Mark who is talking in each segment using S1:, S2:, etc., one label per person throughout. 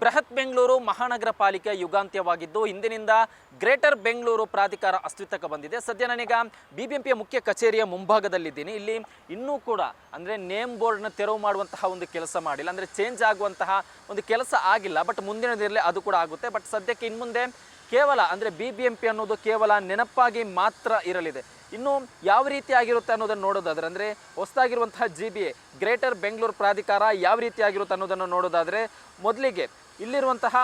S1: ಬೃಹತ್ ಬೆಂಗಳೂರು ಮಹಾನಗರ ಪಾಲಿಕೆ ಯುಗಾಂತ್ಯವಾಗಿದ್ದು, ಇಂದಿನಿಂದ ಗ್ರೇಟರ್ ಬೆಂಗಳೂರು ಪ್ರಾಧಿಕಾರ ಅಸ್ತಿತ್ವಕ್ಕೆ ಬಂದಿದೆ. ಸದ್ಯ ನಾನೀಗ ಬಿ ಬಿ ಎಂ ಪಿಯ ಮುಖ್ಯ ಕಚೇರಿಯ ಮುಂಭಾಗದಲ್ಲಿದ್ದೀನಿ. ಇಲ್ಲಿ ಇನ್ನೂ ಕೂಡ, ಅಂದರೆ ನೇಮ್ ಬೋರ್ಡ್ನ ತೆರವು ಮಾಡುವಂತಹ ಒಂದು ಕೆಲಸ ಮಾಡಿಲ್ಲ. ಅಂದರೆ ಚೇಂಜ್ ಆಗುವಂತಹ ಒಂದು ಕೆಲಸ ಆಗಿಲ್ಲ. ಬಟ್ ಮುಂದಿನ ದಿನದಲ್ಲಿ ಅದು ಕೂಡ ಆಗುತ್ತೆ. ಬಟ್ ಸದ್ಯಕ್ಕೆ ಇನ್ನು ಮುಂದೆ ಕೇವಲ, ಅಂದರೆ ಬಿ ಬಿ ಎಂ ಪಿ ಅನ್ನೋದು ಕೇವಲ ನೆನಪಾಗಿ ಮಾತ್ರ ಇರಲಿದೆ. ಇನ್ನು ಯಾವ ರೀತಿ ಆಗಿರುತ್ತೆ ಅನ್ನೋದನ್ನು ನೋಡೋದಾದರೆ, ಅಂದರೆ ಹೊಸದಾಗಿರುವಂತಹ G B A greater Bengaluru ಪ್ರಾಧಿಕಾರ ಯಾವ ರೀತಿ ಆಗಿರುತ್ತೆ ಅನ್ನೋದನ್ನು ನೋಡೋದಾದರೆ, ಮೊದಲಿಗೆ ಇಲ್ಲಿರುವಂತಹ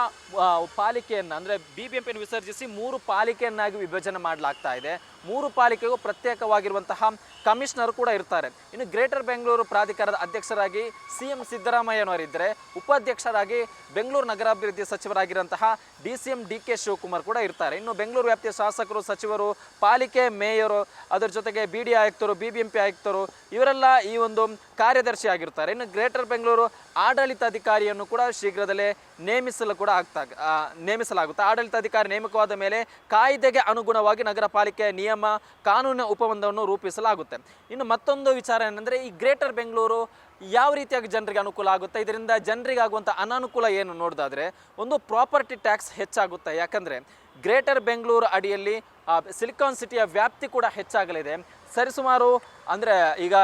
S1: ಪಾಲಿಕೆಯನ್ನು, ಅಂದರೆ ಬಿ ಬಿ ಎಂ ಪಿಯನ್ನು ವಿಸರ್ಜಿಸಿ ಮೂರು ಪಾಲಿಕೆಯನ್ನಾಗಿ ವಿಭಜನೆ ಮಾಡಲಾಗ್ತಾ ಇದೆ. ಮೂರು ಪಾಲಿಕೆಗೂ ಪ್ರತ್ಯೇಕವಾಗಿರುವಂತಹ ಕಮಿಷನರ್ ಕೂಡ ಇರ್ತಾರೆ. ಇನ್ನು ಗ್ರೇಟರ್ ಬೆಂಗಳೂರು ಪ್ರಾಧಿಕಾರದ ಅಧ್ಯಕ್ಷರಾಗಿ ಸಿ ಎಂ ಸಿದ್ದರಾಮಯ್ಯನವರಿದ್ದರೆ ಉಪಾಧ್ಯಕ್ಷರಾಗಿ ಬೆಂಗಳೂರು ನಗರಾಭಿವೃದ್ಧಿ ಸಚಿವರಾಗಿರುವಂತಹ D C M D K Shivakumar ಕೂಡ ಇರ್ತಾರೆ. ಇನ್ನು ಬೆಂಗಳೂರು ವ್ಯಾಪ್ತಿಯ ಶಾಸಕರು, ಸಚಿವರು, ಪಾಲಿಕೆ ಮೇಯರು, ಅದರ ಜೊತೆಗೆ ಬಿ ಡಿ ಆಯುಕ್ತರು ಬಿ ಬಿ ಎಂ ಪಿ ಆಯುಕ್ತರು, ಇವರೆಲ್ಲ ಈ ಒಂದು ಕಾರ್ಯದರ್ಶಿ ಆಗಿರ್ತಾರೆ ಇನ್ನು ಗ್ರೇಟರ್ ಬೆಂಗಳೂರು ಆಡಳಿತಾಧಿಕಾರಿಯನ್ನು ಕೂಡ ಶೀಘ್ರದಲ್ಲೇ ನೇಮಿಸಲು ಕೂಡ ಆಗ್ತಾ ನೇಮಿಸಲಾಗುತ್ತೆ. ಆಡಳಿತಾಧಿಕಾರಿ ನೇಮಕವಾದ ಮೇಲೆ ಕಾಯ್ದೆಗೆ ಅನುಗುಣವಾಗಿ ನಗರ ಪಾಲಿಕೆಯ ನಿಯಮ, ಕಾನೂನಿನ ಉಪಬಂಧವನ್ನು ರೂಪಿಸಲಾಗುತ್ತೆ. ಇನ್ನು ಮತ್ತೊಂದು ವಿಚಾರ ಏನಂದರೆ, ಈ ಗ್ರೇಟರ್ ಬೆಂಗಳೂರು ಯಾವ ರೀತಿಯಾಗಿ ಜನರಿಗೆ ಅನುಕೂಲ ಆಗುತ್ತೆ? ಇದರಿಂದ ಜನರಿಗೆ ಆಗುವಂಥ ಅನಾನುಕೂಲ ಏನು ನೋಡೋದಾದರೆ, ಒಂದು ಪ್ರಾಪರ್ಟಿ ಟ್ಯಾಕ್ಸ್ ಹೆಚ್ಚಾಗುತ್ತೆ. ಯಾಕಂದರೆ, ಗ್ರೇಟರ್ ಬೆಂಗಳೂರು ಅಡಿಯಲ್ಲಿ ಸಿಲಿಕಾನ್ ಸಿಟಿಯ ವ್ಯಾಪ್ತಿ ಕೂಡ ಹೆಚ್ಚಾಗಲಿದೆ. ಸರಿಸುಮಾರು ಅಂದರೆ ಈಗ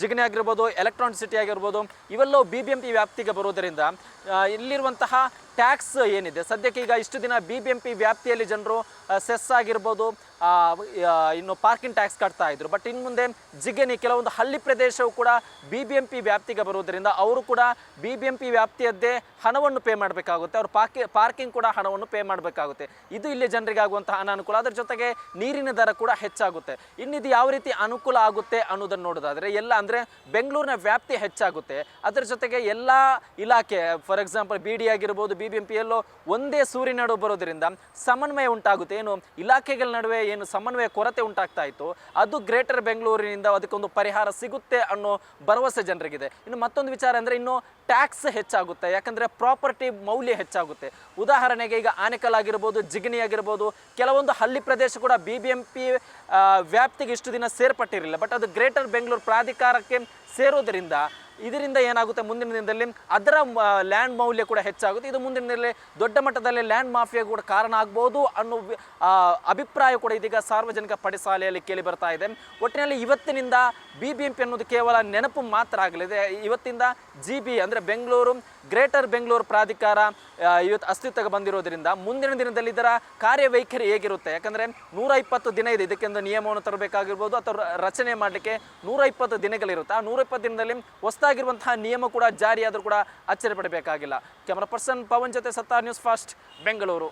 S1: ಜಿಗ್ನೆ ಆಗಿರ್ಬೋದು ಎಲೆಕ್ಟ್ರಾನಿಕ್ ಸಿಟಿ ಆಗಿರ್ಬೋದು, ಇವೆಲ್ಲವೂ ಬಿ ಬಿ ಎಂ ಪಿ ವ್ಯಾಪ್ತಿಗೆ ಬರೋದರಿಂದ ಇಲ್ಲಿರುವಂತಹ ಟ್ಯಾಕ್ಸ್ ಏನಿದೆ? ಸದ್ಯಕ್ಕೆ ಈಗ ಇಷ್ಟು ದಿನ ಬಿ ಬಿ ಎಂ ಪಿ ವ್ಯಾಪ್ತಿಯಲ್ಲಿ ಜನರು ಸೆಸ್ ಆಗಿರ್ಬೋದು ಇನ್ನು ಪಾರ್ಕಿಂಗ್ ಟ್ಯಾಕ್ಸ್ ಕಟ್ತಾ ಇದ್ರು. ಬಟ್ ಇನ್ನು ಮುಂದೆ ಜಿಗಣಿ ಕೆಲವೊಂದು ಹಳ್ಳಿ ಪ್ರದೇಶವು ಕೂಡ ಬಿ ಬಿ ಎಂ ಪಿ ವ್ಯಾಪ್ತಿಗೆ ಬರುವುದರಿಂದ ಅವರು ಕೂಡ ಬಿ ಬಿ ಎಂ ಪಿ ವ್ಯಾಪ್ತಿಯದ್ದೇ ಹಣವನ್ನು ಪೇ ಮಾಡಬೇಕಾಗುತ್ತೆ. ಅವ್ರು ಪಾರ್ಕಿ ಪಾರ್ಕಿಂಗ್ ಕೂಡ ಹಣವನ್ನು ಪೇ ಮಾಡಬೇಕಾಗುತ್ತೆ. ಇದು ಇಲ್ಲಿ ಜನರಿಗೆ ಆಗುವಂತಹ ಅನಾನುಕೂಲ. ಅದರ ಜೊತೆಗೆ ನೀರಿನ ದರ ಕೂಡ ಹೆಚ್ಚಾಗುತ್ತೆ. ಇನ್ನು ಇದು ಯಾವ ರೀತಿ ಅನುಕೂಲ ಆಗುತ್ತೆ ಅನ್ನೋದನ್ನು ನೋಡೋದಾದರೆ, ಎಲ್ಲ ಅಂದರೆ ಬೆಂಗಳೂರಿನ ವ್ಯಾಪ್ತಿ ಹೆಚ್ಚಾಗುತ್ತೆ. ಅದರ ಜೊತೆಗೆ ಎಲ್ಲ ಇಲಾಖೆ ಫಾರ್ ಎಕ್ಸಾಂಪಲ್ ಬಿ ಡಿ ಆಗಿರ್ಬೋದು ಬಿ ಬಿ ಎಂ ಪಿ ಎಲ್ಲೋ ಒಂದೇ ಸೂರಿನಡು ಬರೋದ್ರಿಂದ ಸಮನ್ವಯ ಉಂಟಾಗುತ್ತೆ. ಏನು ಇಲಾಖೆಗಳ ನಡುವೆ ಏನು ಸಮನ್ವಯ ಕೊರತೆ ಉಂಟಾಗ್ತಾ ಇತ್ತು, ಅದು ಗ್ರೇಟರ್ ಬೆಂಗಳೂರಿನಿಂದ ಅದಕ್ಕೊಂದು ಪರಿಹಾರ ಸಿಗುತ್ತೆ ಅನ್ನೋ ಭರವಸೆ ಜನರಿಗಿದೆ. ಇನ್ನು ಮತ್ತೊಂದು ವಿಚಾರ ಅಂದರೆ ಇನ್ನು ಟ್ಯಾಕ್ಸ್ ಹೆಚ್ಚಾಗುತ್ತೆ, ಯಾಕಂದರೆ ಪ್ರಾಪರ್ಟಿ ಮೌಲ್ಯ ಹೆಚ್ಚಾಗುತ್ತೆ. ಉದಾಹರಣೆಗೆ ಈಗ ಆನೆಕಲ್ ಆಗಿರ್ಬೋದು, ಜಿಗಣಿ ಆಗಿರ್ಬೋದು, ಕೆಲವೊಂದು ಹಳ್ಳಿ ಪ್ರದೇಶ ಕೂಡ ಬಿ ಬಿ ಎಂ ಪಿ ವ್ಯಾಪ್ತಿಗೆ ಇಷ್ಟು ದಿನ ಸೇರ್ಪಟ್ಟಿರಲಿಲ್ಲ. ಬಟ್ ಅದು ಗ್ರೇಟರ್ ಬೆಂಗಳೂರು ಪ್ರಾಧಿಕಾರಕ್ಕೆ ಸೇರೋದರಿಂದ ಇದರಿಂದ ಏನಾಗುತ್ತೆ? ಮುಂದಿನ ದಿನದಲ್ಲಿ ಅದರ ಲ್ಯಾಂಡ್ ಮೌಲ್ಯ ಕೂಡ ಹೆಚ್ಚಾಗುತ್ತೆ. ಇದು ಮುಂದಿನ ದಿನದಲ್ಲಿ ದೊಡ್ಡ ಮಟ್ಟದಲ್ಲಿ ಲ್ಯಾಂಡ್ ಮಾಫಿಯಾ ಕೂಡ ಕಾರಣ ಆಗ್ಬೋದು ಅನ್ನೋ ಅಭಿಪ್ರಾಯ ಕೂಡ ಇದೀಗ ಸಾರ್ವಜನಿಕ ಪಡಿಸಾಲೆಯಲ್ಲಿ ಕೇಳಿ ಬರ್ತಾ ಇದೆ. ಒಟ್ಟಿನಲ್ಲಿ ಇವತ್ತಿನಿಂದ ಬಿ ಬಿ ಎಂ ಪಿ ಅನ್ನೋದು ಕೇವಲ ನೆನಪು ಮಾತ್ರ ಆಗಲಿದೆ. ಇವತ್ತಿಂದ ಜಿ ಬಿ ಅಂದರೆ ಬೆಂಗಳೂರು, ಗ್ರೇಟರ್ ಬೆಂಗಳೂರು ಪ್ರಾಧಿಕಾರ ಇವತ್ತು ಅಸ್ತಿತ್ವಕ್ಕೆ ಬಂದಿರೋದ್ರಿಂದ ಮುಂದಿನ ದಿನದಲ್ಲಿ ಇದರ ಕಾರ್ಯವೈಖರಿ ಹೇಗಿರುತ್ತೆ? ಯಾಕಂದರೆ ನೂರ ಇಪ್ಪತ್ತು ದಿನ ಇದೆ. ಇದಕ್ಕೆಂದು ನಿಯಮವನ್ನು ತರಬೇಕಾಗಿರ್ಬೋದು ಅಥವಾ ರಚನೆ ಮಾಡಲಿಕ್ಕೆ ನೂರ ಇಪ್ಪತ್ತು ದಿನಗಳಿರುತ್ತೆ. ಆ ನೂರ ಇಪ್ಪತ್ತು ದಿನದಲ್ಲಿ ಹೊಸದಾಗಿರುವಂತಹ ನಿಯಮ ಕೂಡ ಜಾರಿಯಾದರೂ ಕೂಡ ಅಚ್ಚರಿ ಪಡಬೇಕಾಗಿಲ್ಲ. ಕ್ಯಾಮರಾ ಪರ್ಸನ್ ಪವನ್ ಜೊತೆ ಸತ್ತಾರ್ ನ್ಯೂಸ್ ಫಾಸ್ಟ್ ಬೆಂಗಳೂರು